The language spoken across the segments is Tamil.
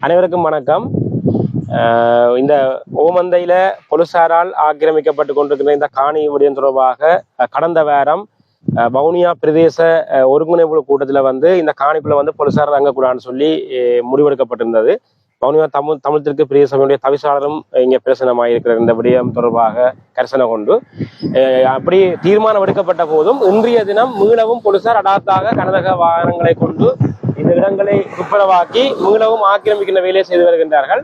அனைவருக்கும் வணக்கம். இந்த ஓமந்தையில பொலிசாரால் ஆக்கிரமிக்கப்பட்டு கொண்டிருக்கிற இந்த காணி விடயம் தொடர்பாக கடந்த வாரம் வவுனியா பிரதேச ஒருங்கிணைப்பு கூட்டத்தில் வந்து இந்த காணிப்புல வந்து பொலிசார் தங்கக்கூடாதுன்னு சொல்லி முடிவெடுக்கப்பட்டிருந்தது. வவுனியா தமிழ் தமிழ்த்திற்கு தெற்கு பிரதேச சபையுடைய தவிசாளரும் இங்கே பிரசனமாயிருக்கிற இந்த விடயம் தொடர்பாக கரிசனை கொண்டு. அஹ் அப்படி தீர்மானம் எடுக்கப்பட்ட போதும் இன்றைய தினம் மீளவும் பொலிசார் அடாத்தாக கனரக வாகனங்களை கொண்டு இந்த இடங்களை துப்புரவாக்கி மீளவும் ஆக்கிரமிக்கின்ற வேலையை செய்து வருகின்றார்கள்.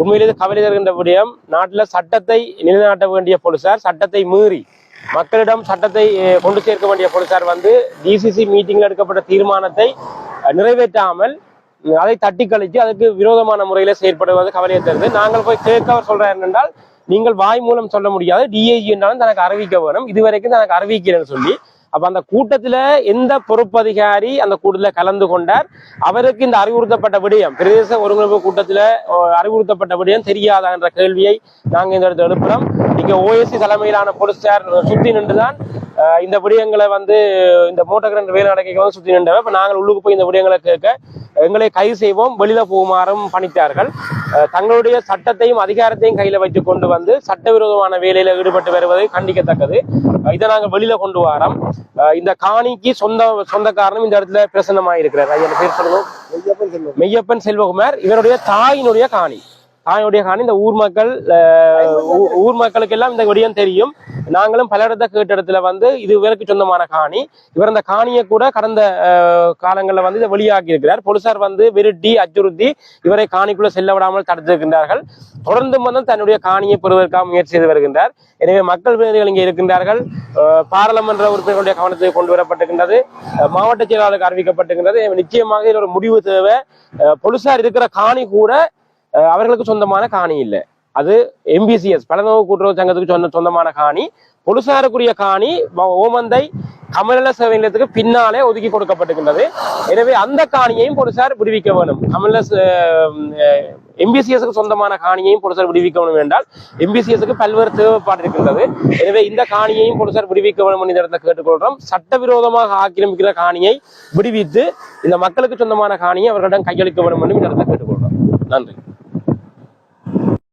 உண்மையிலேயே கவலை தருகின்ற விடயம் நாட்டில் சட்டத்தை நிலைநாட்ட வேண்டிய போலீசார் சட்டத்தை மீறி மக்களிடம் சட்டத்தை கொண்டு சேர்க்க வேண்டிய போலீசார் வந்து டிசிசி மீட்டிங்கில் எடுக்கப்பட்ட தீர்மானத்தை நிறைவேற்றாமல் அதை தட்டி கழித்து அதுக்கு விரோதமான முறையில் செயற்படுவது கவலையை தருது. நாங்கள் போய் கேட்க அவர் சொல்றார் என்னென்றால் நீங்கள் வாய் மூலம் சொல்ல முடியாது டிஐஜி என்றாலும் தனக்கு அறிவிக்க வேணும். இதுவரைக்கும் தனக்கு அறிவிக்கிறேன்னு சொல்லி அப்ப அந்த கூட்டத்துல எந்த பொறுப்பதிகாரி அந்த கூட்டத்துல கலந்து கொண்டார்? அவருக்கு இந்த அறிவுறுத்தப்பட்ட விடயம் பிரதேச ஒருங்கிணைப்பு கூட்டத்துல அறிவுறுத்தப்பட்ட விடயம் தெரியாதா என்ற கேள்வியை நாங்க இந்த இடத்துல எழுப்புறோம். இங்க ஓஎஸ்சி தலைமையிலான போலீசார் சுத்தி நின்றுதான் இந்த விடயங்களை வந்து இந்த மோட்டர் கிரண்ட் வேலை நடக்க வந்து சுத்தி நின்றவர் இப்ப நாங்கள் உள்ளுக்கு போய் இந்த விடயங்களை கேட்க எங்களை கைது செய்வோம் வெளியில போகுமாறும் பணித்தார்கள். தங்களுடைய சட்டத்தையும் அதிகாரத்தையும் கையில வைத்துக் கொண்டு வந்து சட்டவிரோதமான வேலையில ஈடுபட்டு வருவதை கண்டிக்கத்தக்கது. இதை நாங்கள் வெளியில கொண்டு வரோம். இந்த காணிக்கு சொந்த சொந்தக்காரனும் இந்த இடத்துல பிரசன்னமாயிருக்கிறார். ஐயா பேர் சொல்லுங்க? மெய்யப்பன் செல்வகுமார். இவருடைய தாயினுடைய காணி. தாயினுடைய காணி இந்த ஊர் மக்கள் ஊர் மக்களுக்கு எல்லாம் இந்த விடயம் தெரியும். நாங்களும் பல இடத்த கேட்ட இடத்துல வந்து இது இவருக்கு சொந்தமான காணி. இவர் அந்த காணியை கூட கடந்த காலங்களில் வந்து இதை வெளியாக்கி இருக்கிறார் போலீசார் வந்து விருட்டி அச்சுறுத்தி இவரை காணிக்குள்ள செல்ல விடாமல் தடுத்திருக்கின்றார்கள். தொடர்ந்து வந்து தன்னுடைய காணியை பெறுவதற்காக முயற்சி செய்து வருகின்றார். எனவே மக்கள் பிரதிநிதிகள் இங்கே இருக்கின்றார்கள். பாராளுமன்ற உறுப்பினர்களுடைய கவனத்துக்கு கொண்டு வரப்பட்டிருக்கின்றது. மாவட்ட செயலாளருக்கு அறிவிக்கப்பட்டிருக்கின்றது. நிச்சயமாக இதில் ஒரு முடிவு தேவை. போலீசார் இருக்கிற காணி கூட அவர்களுக்கு சொந்தமான காணி இல்லை. அது எம்பிசிஎஸ் பலநோவு கூட்டுறவு சங்கத்துக்கு சொந்த சொந்தமான காணி. பொலிசாருக்குரிய காணி ஓமந்தை கமநல சேவை நிலையத்துக்கு பின்னாலே ஒதுக்கி கொடுக்கப்பட்டிருக்கின்றது. எனவே அந்த காணியையும் போலீசார் விடுவிக்க வேணும் கமநல எம்பிசிஎஸ்க்கு சொந்தமான காணியையும் போலீசார் விடுவிக்க வேணும் என்றால் எம்பிசிஎஸ்க்கு பல்வேறு தேவைப்பாடு இருக்கின்றது. எனவே இந்த காணியையும் போலீசார் விடுவிக்க வேண்டும் என்று இந்த இடத்துல கேட்டுக்கொள்கிறோம் சட்டவிரோதமாக ஆக்கிரமிக்கிற காணியை விடுவித்து இந்த மக்களுக்கு சொந்தமான காணியை அவர்களிடம் கையளிக்க வேண்டும் என்று இந்த இடத்துல கேட்டுக்கொள்கிறோம் நன்றி.